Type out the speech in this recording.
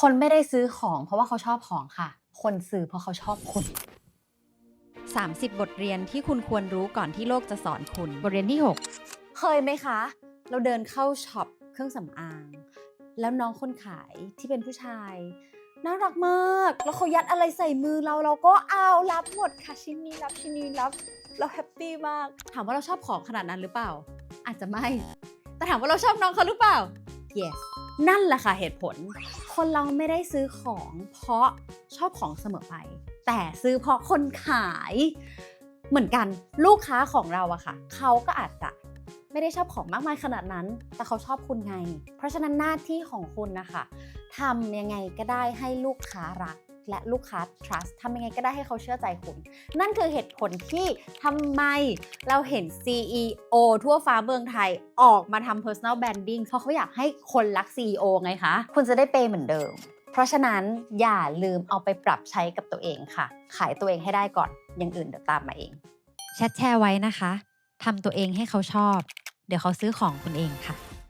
คนไม่ได้ซื้อของ เพราะว่าเขาชอบของค่ะ คนซื้อเพราะเขาชอบคุณ30 บทเรียนที่คุณควรรู้ก่อนที่โลกจะสอนคุณ บทเรียนที่เคยไหมคะ เราเดินเข้าช็อปเครื่องสำอาง แล้วน้องคนขายที่เป็นผู้ชาย น่ารักมาก แล้วเขายัดอะไรใส่มือเราเราก็เอารับหมดค่ะชิ้นนี้รับชิ้นนี้รับเราแฮปปี้มาก ถามว่าเราชอบของขนาดนั้นหรือเปล่า อาจจะไม่ แต่ถามว่าเราชอบน้องเขาหรือเปล่า yes นั่นแหละค่ะเหตุผล คนเราไม่ได้ซื้อของเพราะชอบของเสมอไป แต่ซื้อเพราะคนขาย เหมือนกันลูกค้าของเราอะค่ะ เขาก็อาจจะไม่ได้ชอบของมากมายขนาดนั้น แต่เขาชอบคุณไง เพราะฉะนั้นหน้าที่ของคุณนะคะทำยังไงก็ได้ให้ลูกค้ารัก และลูกค้า trust ทำยังไงก็ได้ให้เขาเชื่อใจคุณ นั่นคือเหตุผลที่ทำไมเราเห็น CEO ทั่วฟ้าเมืองไทยออกมาทำ personal branding เพราะเขาอยากให้คนรัก CEO ไงคะ คุณจะได้เปย์เหมือนเดิม เพราะฉะนั้นอย่าลืมเอาไปปรับใช้กับตัวเองค่ะ ขายตัวเองให้ได้ก่อน อย่างอื่นเดี๋ยวตามมาเอง แชทแชร์ไว้นะคะทำตัวเองให้เขาชอบ เดี๋ยวเขาซื้อของคุณเองค่ะ